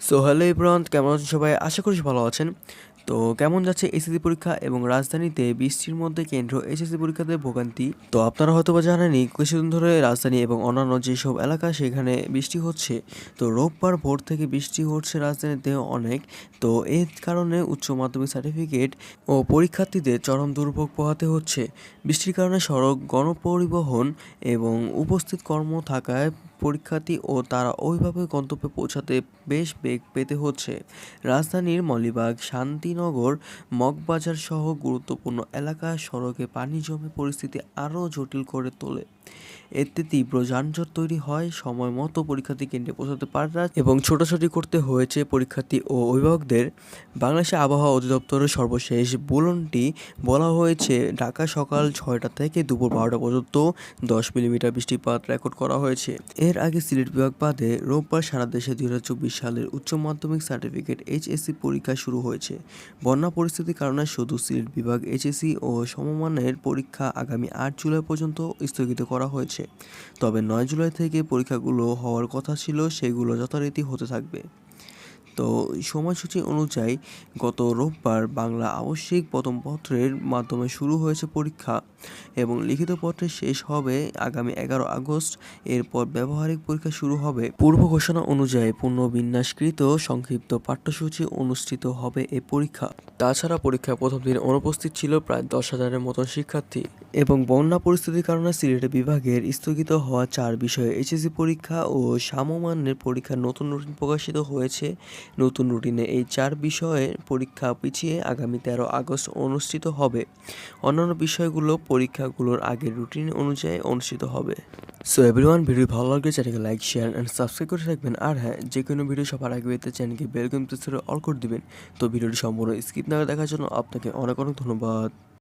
So hello ইব্রান্ত কেমন আছেন সবাই? আশা করি ভালো আছেন। তো, কেমন যাচ্ছে এসএসসি পরীক্ষা এবং রাজধানীতে বৃষ্টির মধ্যে কেন্দ্র এসএসসি পরীক্ষাতে ভোগান্তি? তো, আপনারা হয়তো বা জানেনই, কিছুদিন ধরে রাজধানী এবং অন্যান্য যেসব এলাকা সেখানে বৃষ্টি হচ্ছে। তো, রোববার ভোর থেকে বৃষ্টি হচ্ছে রাজধানীতে অনেক। তো, এর কারণে উচ্চ মাধ্যমিক সার্টিফিকেট ও পরীক্ষার্থীদের চরম দুর্ভোগ পোহাতে হচ্ছে। বৃষ্টির কারণে সড়ক গণপরিবহন এবং উপস্থিত কর্ম থাকায় পরীক্ষার্থী ও তারা অভিভাবক গন্তব্যে পৌঁছাতে বেশ বেগ পেতে হচ্ছে। রাজধানীর মলিবাগ, শান্তিনগর, মগবাজার সহ গুরুত্বপূর্ণ এলাকা সড়কে পানি জমে পরিস্থিতি আরও জটিল করে তোলে। এতে তীব্র যানজট তৈরি হয়, সময় মতো পরীক্ষার্থী কেন্দ্রে পৌঁছাতে পারে না এবং ছোটাছুটি করতে হয়েছে পরীক্ষার্থী ও অভিভাবকদের। বাংলাদেশের আবহাওয়া অধিদপ্তরের সর্বশেষ বুলনটি বলা হয়েছে, ঢাকা সকাল ছয়টা থেকে দুপুর বারোটা পর্যন্ত দশ মিলিমিটার বৃষ্টিপাত রেকর্ড করা হয়েছে। এর আগে সিলেট বিভাগ বাদে রোববার সারা দেশে দুই হাজার চব্বিশ সালের উচ্চ মাধ্যমিক সার্টিফিকেট এইচএসসি পরীক্ষা শুরু হয়েছে। বন্যা পরিস্থিতির কারণে শুধু সিলেট বিভাগ এইচএসসি ও সমমানের পরীক্ষা আগামী আট জুলাই পর্যন্ত স্থগিত করা হয়েছে। তবে নয় জুলাই থেকে পরীক্ষাগুলো হওয়ার কথা ছিল সেগুলো যথারীতি হতে থাকবে। তো সময়সূচি অনুযায়ী গত রোববার বাংলা আবশ্যিক প্রথম পত্রের মাধ্যমে শুরু হয়েছে পরীক্ষা এবং লিখিত পত্রে শেষ হবে আগামী এগারো আগস্ট। এরপর ব্যবহারিক পরীক্ষা শুরু হবে। পূর্ব ঘোষণা অনুযায়ী পুনর্বিন্যাসকৃত সংক্ষিপ্ত পাঠ্যসূচি অনুষ্ঠিত হবে এই পরীক্ষা। তাছাড়া পরীক্ষা প্রথম দিন অনুপস্থিত ছিল প্রায় দশ হাজারের মতন শিক্ষার্থী এবং বন্যা পরিস্থিতির কারণে সিলেট বিভাগের স্থগিত হওয়া চার বিষয়ে এইচএসসি পরীক্ষা ও সমমানের পরীক্ষার নতুন রুটিন প্রকাশিত হয়েছে। নতুন রুটিনে এই চার বিষয়ে পরীক্ষা পিছিয়ে আগামী তেরো আগস্ট অনুষ্ঠিত হবে। অন্যান্য বিষয়গুলো পরীক্ষাগুলোর আগের রুটিন অনুযায়ী অনুষ্ঠিত হবে। সো এভরিওয়ান ভিডিও ভালো লাগলে চ্যানেলকে লাইক শেয়ার অ্যান্ড সাবস্ক্রাইব করে রাখবেন। আর হ্যাঁ যে কোনো ভিডিও সবার আগে পেতে চ্যানেলকে প্রেস করে অল করে দিবেন। তো, ভিডিওটি সম্পূর্ণ স্কিপ না দেখার জন্য আপনাকে অনেক অনেক ধন্যবাদ।